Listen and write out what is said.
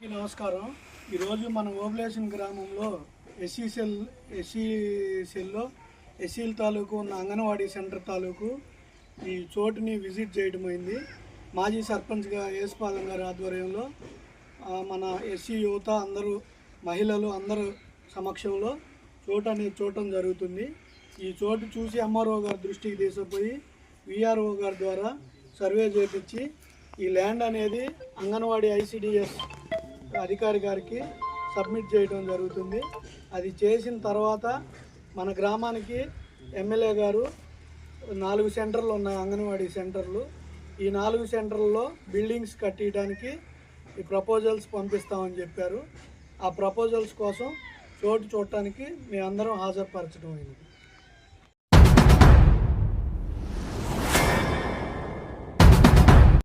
నమస్కారం. ఈరోజు మన ఓబులేషన్ గ్రామంలో ఎస్సీ సెల్ ఎస్సీ సెల్లో ఎస్సీల తాలూకు ఉన్న అంగన్వాడీ సెంటర్ తాలూకు ఈ చోటుని విజిట్ చేయడం అయింది. మాజీ సర్పంచ్గా యేసుపాలెం గారి ఆధ్వర్యంలో మన ఎస్సీ యువత అందరూ మహిళలు అందరూ సమక్షంలో చోటు అనేది చూడటం జరుగుతుంది. ఈ చోటు చూసి ఎంఆర్ఓ గారి దృష్టికి తీసుకుపోయి విఆర్ఓ గారి ద్వారా సర్వే చేపించి ఈ ల్యాండ్ అనేది అంగన్వాడీ ఐసిడిఎస్ అధికారి గారికి సబ్మిట్ చేయడం జరుగుతుంది. అది చేసిన తర్వాత మన గ్రామానికి ఎమ్మెల్యే గారు నాలుగు సెంటర్లు ఉన్నాయి అంగన్వాడీ సెంటర్లు. ఈ నాలుగు సెంటర్లలో బిల్డింగ్స్ కట్టేయడానికి ఈ ప్రపోజల్స్ పంపిస్తామని చెప్పారు. ఆ ప్రపోజల్స్ కోసం చోటు చూడటానికి మేమందరం హాజరుపరచడం అయింది.